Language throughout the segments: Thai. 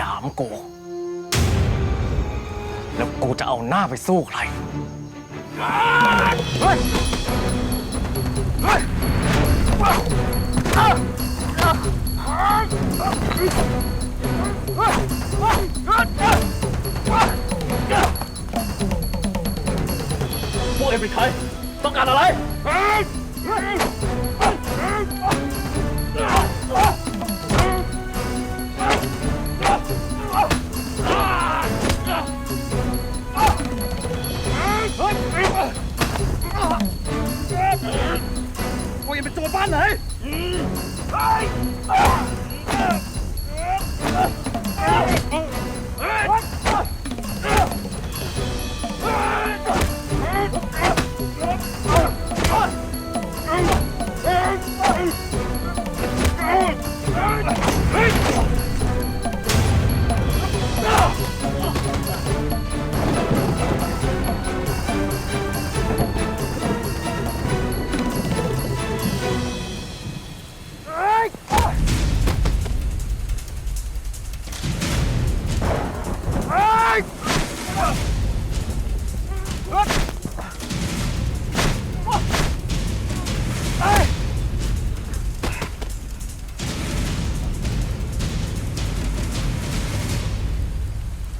ยามกู แล้วกูจะเอาหน้าไปสู้ใครเฮ้ยเฮ้ยพวกเอ็งเป็นใครต้องการอะไร พวกเอ็งเป็นโจรบ้าน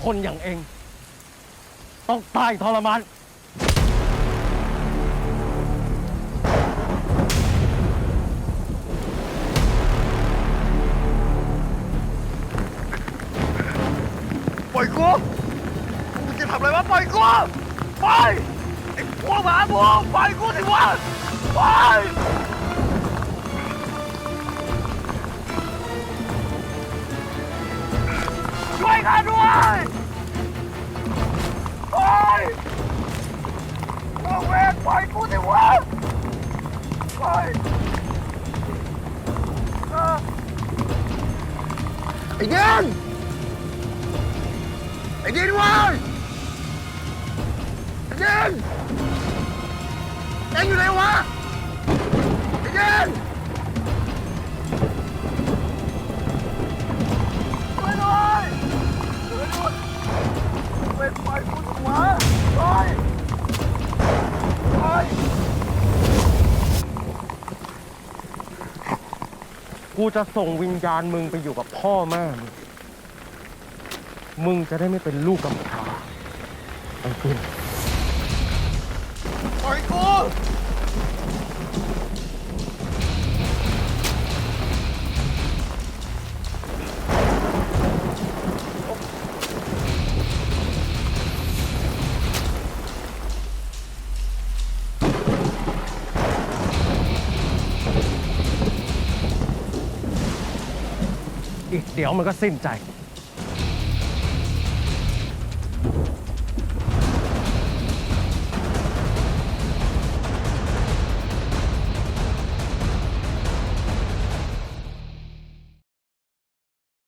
คนอย่างเอง ต้องตายทรมาน ปล่อยกูมึงจะทำอะไรวะปล่อยกูปล่อยไอ้พวกหมาพวกปล่อยกูสิวะปล่อย วยกันด้ยปล่อยพวกเวรปล่อยกูสิวะปล่อยเออไอ้เด่นไอ้เด่นเวะไอ้เด่นเอ็งอยู่ไหนวะ กูจะส่งวิญญาณมึงไปอยู่กับพ่อแม่มึง มึงจะได้ไม่เป็นลูกกำพร้าไอ้ปิ่นปล่อยกู อีกเดี๋ยวมันก็สิ้นใจ